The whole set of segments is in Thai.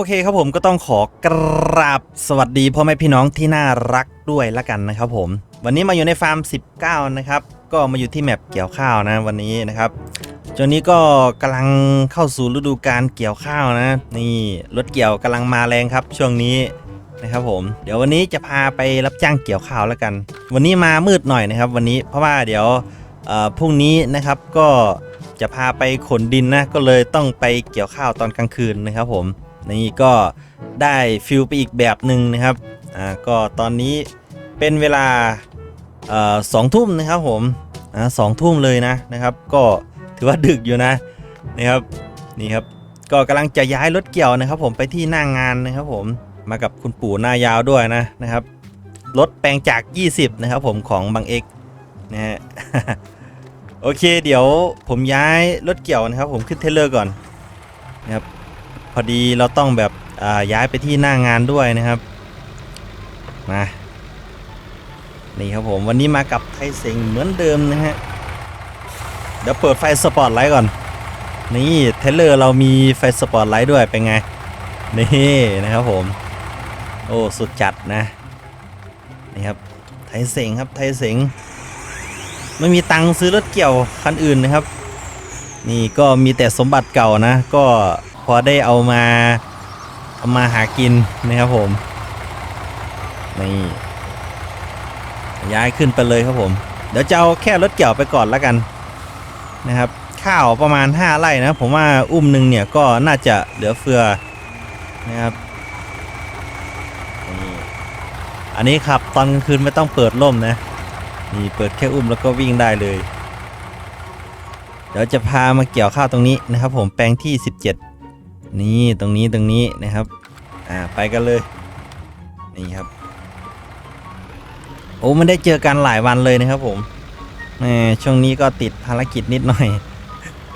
อเคครับผมก็ต้องขอกราบสวัสดีพ่อแม่พี่น้องที่น่ารักด้วยละกันนะครับผม วันนี้มาอยู่ในฟาร์ม 19 นะครับ ก็มาอยู่ที่แมปเกี่ยวข้าวนะวันนี้นะครับจนนี้ก็กำลังเข้าสู่ฤดูการเกี่ยวข้าวนะ นี่รถเกี่ยวกำลังมาแรงครับ ช่วงนี้นะครับผม เดี๋ยววันนี้จะพาไปรับจ้างเกี่ยวข้าวแล้วกัน วันนี้มามืดหน่อยนะครับ วันนี้เพราะว่าเดี๋ยวพรุ่งนี้นะครับก็จะพาไปขนดินนะก็เลยต้องไปเกี่ยวข้าวตอนกลางคืนนะครับผม นี่ก็ได้ฟิลไปอีกแบบหนึ่งนะครับอ่าก็ตอนนี้เป็นเวลาเอ่อสองทุ่มนะครับผมอ่าสองทุ่มเลยนะนะครับ ก็ถือว่าดึกอยู่นะนะครับนี่ครับก็กำลังจะย้ายรถเกี่ยวนะครับ ผมไปที่หน้างงานนะครับ ผมมากับคุณปู่หน้ายาวด้วยนะนะครับรถแปลงจาก 20 นะครับ ผมของบางเอกนะฮะโอเค เดี๋ยวผมย้ายรถเกี่ยวนะครับ ผมขึ้นเทเลอร์ก่อนนะครับ พอดีเราต้องแบบย้ายไปที่หน้างานด้วยนะครับมานี่ครับผมวันนี้มากับไทเซ็งเหมือนเดิมนะฮะเดี๋ยวเปิดไฟสปอตไลท์ก่อน นี่เทเลอร์เรามีไฟสปอตไลท์ด้วยเป็นไง นี่นะครับผม โอ้สุดจัดนะ นี่ครับไทเซ็งครับไทเซ็งไม่มีตังค์ซื้อรถเกี่ยวคันอื่นนะครับ นี่ก็มีแต่สมบัติเก่านะ ก็ พอได้เอามาเอามาหากินนะครับผม นี่ย้ายขึ้นไปเลยครับผม เดี๋ยวจะเอาแค่รถเกี่ยวไปก่อนแล้วกันนะครับ ข้าวประมาณ 5 ไร่นะ ผมว่าอุ้มหนึ่งเนี่ยก็น่าจะเหลือเฟือนะครับนี่อันนี้ขับตอนกลางคืนไม่ต้องเปิดร่มนะนี่เปิดแค่อุ้มแล้วก็วิ่งได้เลย เดี๋ยวจะพามาเกี่ยวข้าวตรงนี้นะครับ ผมแปลงที่ 17 นี่ตรงนี้ตรงนี้นะครับ อ่าไปกันเลย นี่ครับ โอ้ไม่ได้เจอกันหลายวันเลยนะครับผมแหมช่วงนี้ก็ติดภารกิจนิดหน่อย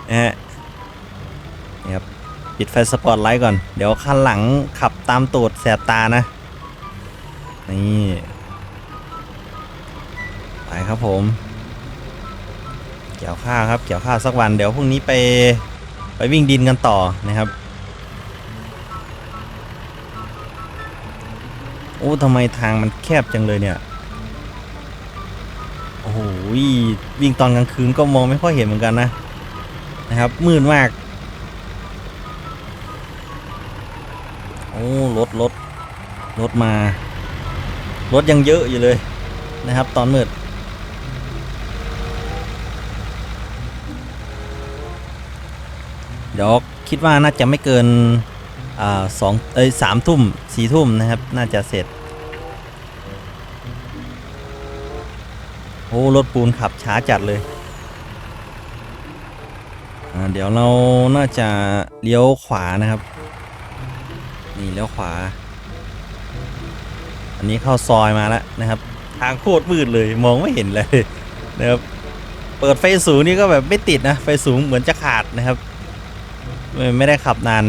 นะฮะนี่ครับปิดไฟสปอตไลท์ก่อน เดี๋ยวคันหลังขับตามตูดแสบตานะ นี่ไปครับผม เกี่ยวข้าวครับ เกี่ยวข้าวสักวัน เดี๋ยวพรุ่งนี้ไปไปวิ่งดินกันต่อนะครับ อ้ทำไมทางมันแคบจังเลยเนี่ย โอ้โหวิ่งตอนกลางคืนก็มองไม่ค่อยเห็นเหมือนกันนะ นะครับ มืดมาก โอ้รถรถรถมา รถยังเยอะอยู่เลยนะครับ ตอนมืดเดี๋ยวคิดว่าน่าจะไม่เกิน สองเอ้ยสามทุ่มสี่ทุ่มนะครับ น่าจะเสร็จ โอ้รถปูนขับช้าจัดเลยเดี๋ยวเราน่าจะเลี้ยวขวานะครับ นี่เลี้ยวขวา อันนี้เข้าซอยมาแล้วนะครับ ทางโคตรมืดเลยมองไม่เห็นเลยนะครับเปิดไฟสูงนี่ก็แบบไม่ติดนะไฟสูงเหมือนจะขาดนะครับ ไมไม่ได้ขับนาน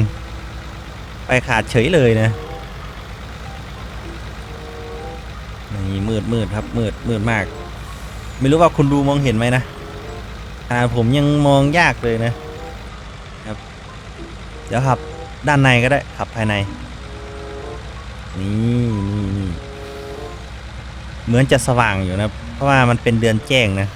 ไปขาดเฉยเลยนะนี่มืดมืดครับมืดมืดมาก ไม่รู้ว่าคุณดูมองเห็นไหมนะอ่าผมยังมองยากเลยนะครับ เดี๋ยวขับด้านในก็ได้ขับภายใน นี่นี่นี่เหมือนจะสว่างอยู่นะ เพราะว่ามันเป็นเดือนแจ้งนะ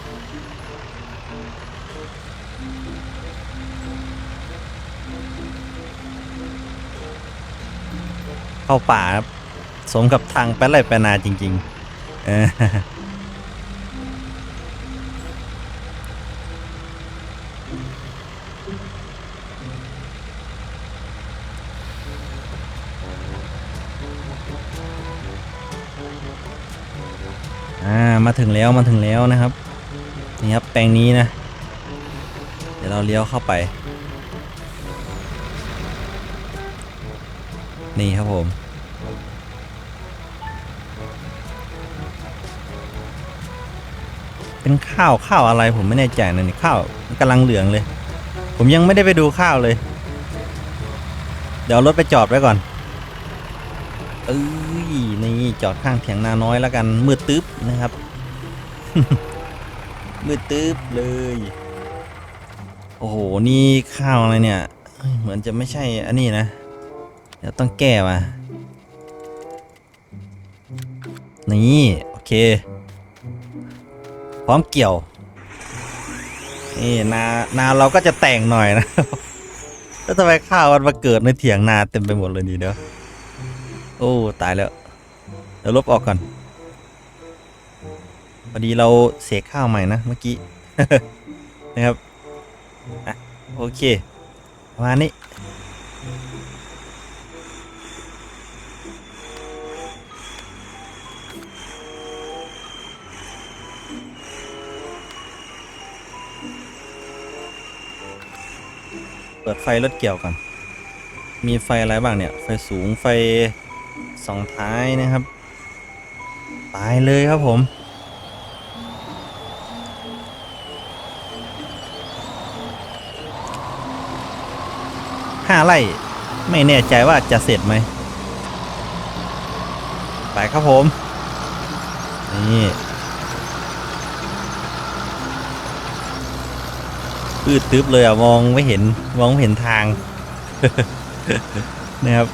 เข้าป่าครับ สมกับทางไปไร่ไปนาจริงๆเอออ่ามาถึงแล้วมาถึงแล้วนะครับนี่ครับแปลงนี้นะ เดี๋ยวเราเลี้ยวเข้าไป นี่ครับผม เป็นข้าวข้าวอะไรผมไม่แน่ใจนะนี่ข้าวมันกำลังเหลืองเลย ผมยังไม่ได้ไปดูข้าวเลย เดี๋ยวรถไปจอดไว้ก่อนเอ้ยนี่จอดข้างเถียงนาน้อยแล้วกันมืดตึ๊บนะครับมืดตึ๊บเลย โอ้โหนี่ข้าวอะไรเนี่ยเฮ้ยเหมือนจะไม่ใช่อันนี้นะ เดี๋ยวต้องแก้มานี่ โอเค พร้อมเกี่ยว นี่นานาเราก็จะแต่งหน่อยนะ แล้วทำไมข้าวมันมาเกิดในเถียงนาเต็มไปหมดเลยนี่เดี๋ยว โอ้ตายแล้วเดี๋ยวลบออกก่อนพอดีเราเสกข้าวใหม่นะเมื่อกี้ นะครับอะโอเคประมาณนี้ ปิดไฟรถเกี่ยวก่อน มีไฟอะไรบ้างเนี่ย ไฟสูงไฟสองท้ายนะครับ ตายเลยครับผม ห้าไร่ไม่แน่ใจว่าจะเสร็จไหม ไปครับผม นี่ พืดตึ๊บเลยอะมองไม่เห็นมองไม่เห็นทางนะครับ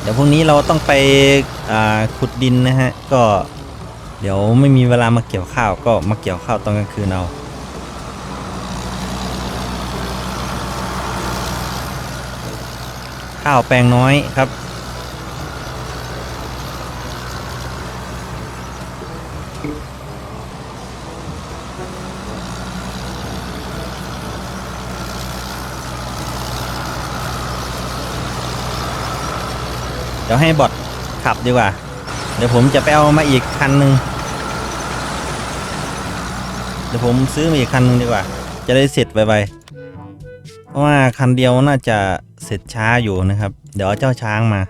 เดี๋ยวพรุ่งนี้เราต้องไปขุดดินนะฮะก็เดี๋ยวไม่มีเวลามาเกี่ยวข้าวก็มาเกี่ยวข้าวตอนกลางคืนเอาข้าวแปลงน้อยครับ เดี๋ยวให้บอทขับดีกว่า เดี๋ยวผมจะไปเอามาอีกคันหนึ่งเดี๋ยวผมซื้อมาอีกคันหนึ่งดีกว่า จะได้เสร็จไวๆเพราะว่าคันเดียวน่าจะเสร็จช้าอยู่นะครับ เดี๋ยวเอาเจ้าช้างมา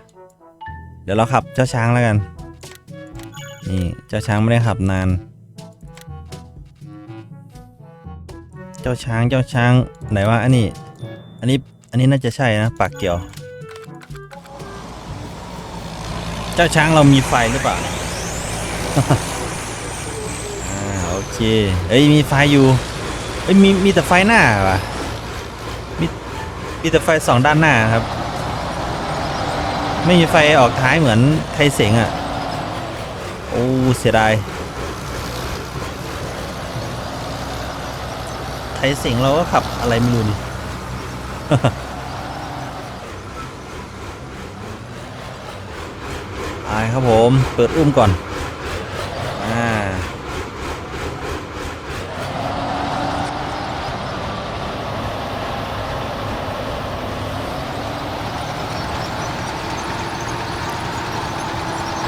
เดี๋ยวเราขับเจ้าช้างแล้วกัน นี่เจ้าช้างไม่ได้ขับนาน เจ้าช้างเจ้าช้างไหนว่าอันนี้ อันนี้อันนี้น่าจะใช่นะปากเกี่ยว เจ้าช้างเรามีไฟหรือเปล่าโอเค เอ้ยมีไฟอยู่เอ้ยมีมีแต่ไฟหน้าว่ะมีมีแต่ไฟสองด้านหน้าครับ ไม่มีไฟออกท้ายเหมือนไทยเสงอะ โอ้เสียดาย ไทยเสงเราก็ขับอะไรไม่รู้นี่ ไปครับผม เปิดอุ้มก่อน อ่า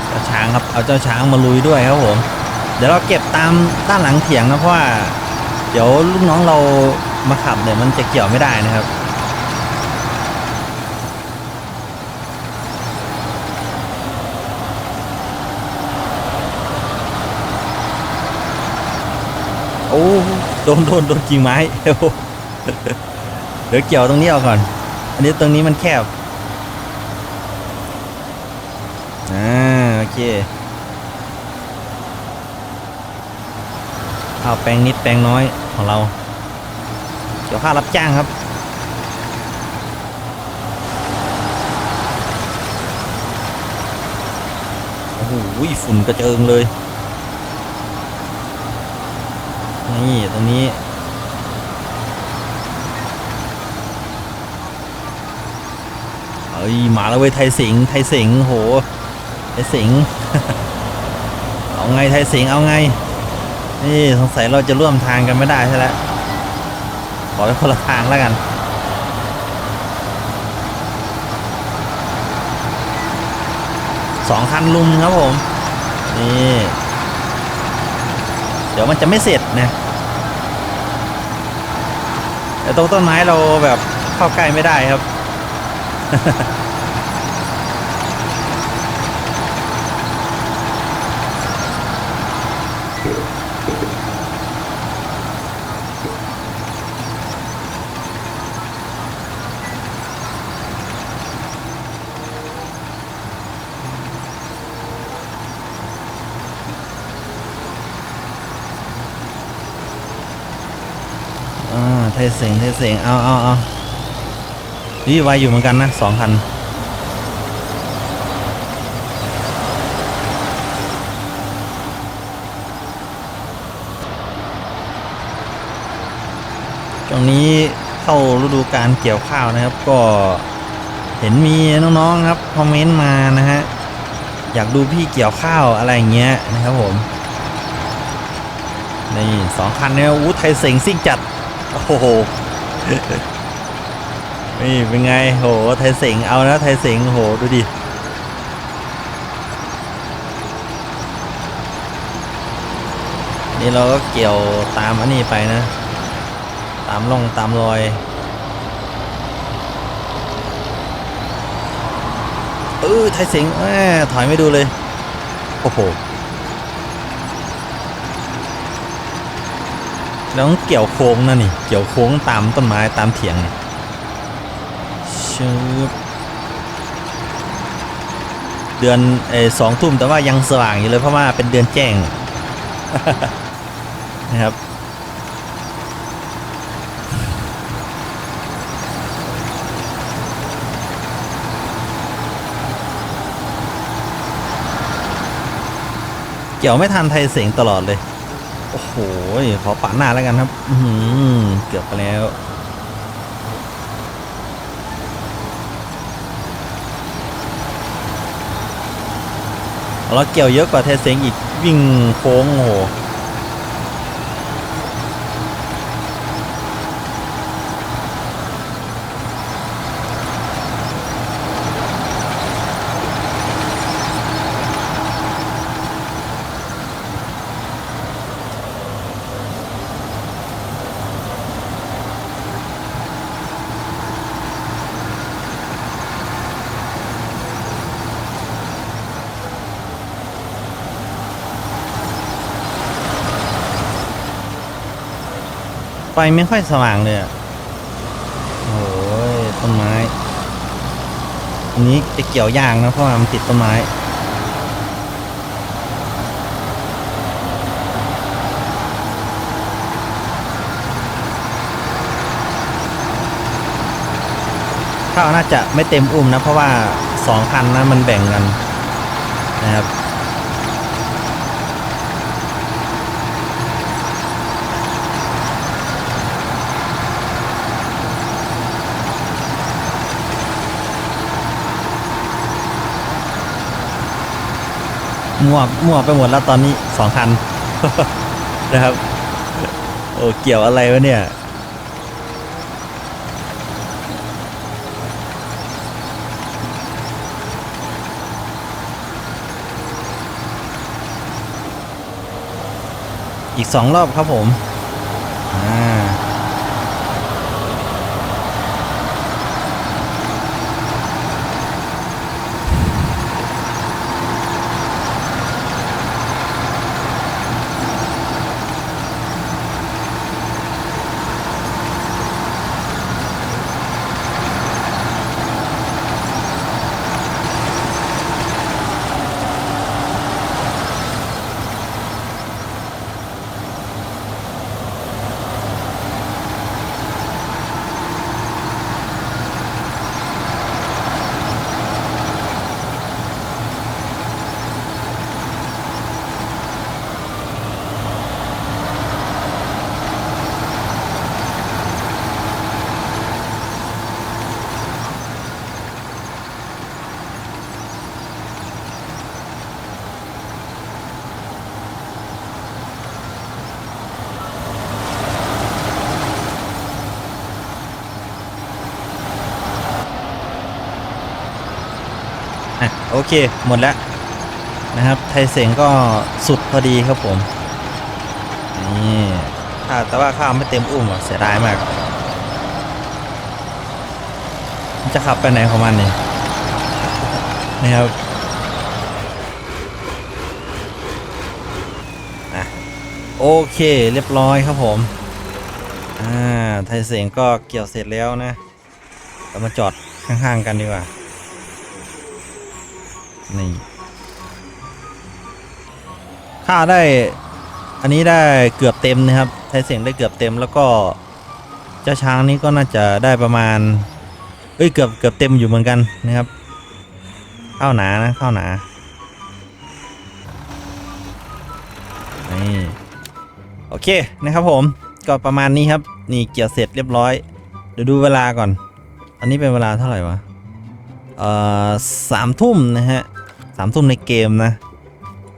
เจ้าช้างครับ เอาเจ้าช้างมาลุยด้วยครับผม เดี๋ยวเราเก็บตามด้านหลังเถียงนะเพราะว่า เดี๋ยวลูกน้องเรามาขับเนี่ยมันจะเกี่ยวไม่ได้นะครับ โอ้โดนโดนโดนกิ่งไม้โอ้โหเดี๋ยวเกี่ยวตรงนี้เอาก่อน อันนี้ตรงนี้มันแคบอ่าโอเคข้าแปลงนิดแปลงน้อยของเราเดี๋ยวค่ารับจ้างครับโอ้โหฝุ่นกระเจิงเลย นี่ตรงนี้ เอ้ยมาแล้วเว้ยไทยสิงห์ไทยสิงห์โหไทยสิงห์เอาไงไทยสิงห์เอาไง นี่สงสัยเราจะร่วมทางกันไม่ได้ใช่แล้วขอไปคนละทางแล้วกันสองคันลุมครับผม นี่ เดี๋ยวมันจะไม่เสร็จนะ แต่ตรงต้นไม้เราแบบเข้าใกล้ไม่ได้ครับ ทไทยเสงไทยเสียงเอาเอาเอานี่ไวอยู่เหมือนกันนะสองคันตรงนี้เข้าฤดูการเกี่ยวข้าวนะครับ ก็เห็นมีน้องๆครับคอมเมนต์มานะฮะอยากดูพี่เกี่ยวข้าวอะไรอย่างเงี้ยนะครับผมนี่สองคันเนี่ยอู้ไทยเซ็งซิ่งจัด โอ้โห นี่เป็นไง โห ไทยเซ็งเอานะ ไทยเซ็งโห ดูดิ นี่เราก็เกี่ยวตามอันนี้ไปนะ ตามร่องตามรอยเออไทยเสียงแหม่ถอยไม่ดูเลย โอ้โห แล้วต้องเกี่ยวโค้งนะนี่ เกี่ยวโค้งตามต้นไม้ตามเถียงนี่ชืบเดือนเอสองทุ่มแต่ว่ายังสว่างอยู่เลยเพราะว่าเป็นเดือนแจ้งนะครับ เกี่ยวไม่ทันไทยเสียงตลอดเลย อ้โหขอปาดหน้าแล้วกันครับอืเกือบไปแล้วเราเกี่ยวเยอะกว่าเทเซงอีกวิ่งโค้งโห ฟไม่ค่อยสว่างเลยอะโอ้ยต้นไม้ อันนี้จะเกี่ยวยากนะเพราะว่ามันติดต้นไม้ข้าวน่าจะไม่เต็มอุ้มนะ เพราะว่าสองคันนะมันแบ่งกันนะครับ มั่วมั่วไปหมดแล้วตอนนี้สองคันนะครับ โอ้เกี่ยวอะไรวะเนี่ยอีกสองรอบครับผม อ่า เคหมดแล้วนะครับ ไทยเสียงก็สุดพอดีครับผมนี่ข้าแต่ว่าข้าวไม่เต็มอุ้มอะเสียดายมากจะขับไปไหนของมันนี่นะครับโอเคเรียบร้อยครับผมอ่าไทยเสียงก็เกี่ยวเสร็จแล้วนะเรามาจอดข้างๆกันดีกว่า นี่ค่าได้ อันนี้ได้เกือบเต็มนะครับไทยเสียงได้เกือบเต็มแล้วก็เจ้าช้างนี้ก็น่าจะได้ประมาณ เอ้ยเกือบเกือบเต็มอยู่เหมือนกันนะครับ ข้าวหนานะข้าวหนานี่โอเคนะครับผมก็ประมาณนี้ครับ นี่เกี่ยวเสร็จเรียบร้อยเดี๋ยวดูเวลาก่อน อันนี้เป็นเวลาเท่าไหร่วะเอ่อสามทุ่มนะฮะ สามทุ่มในเกมนะ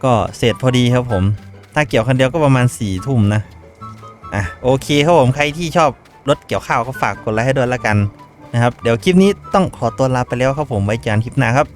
ก็เสร็จพอดีครับผม ถ้าเกี่ยวคันเดียวก็ประมาณ4ี่ทุ่มนะอะโอเคครับผมใครที่ชอบรถเกี่ยวข้าวก็ฝากกดไลค์ให้ด้วยละกันนะครับ เดี๋ยวคลิปนี้ต้องขอตัวลาไปแล้วครับผมไว้เจอกันคลิปหน้าครับ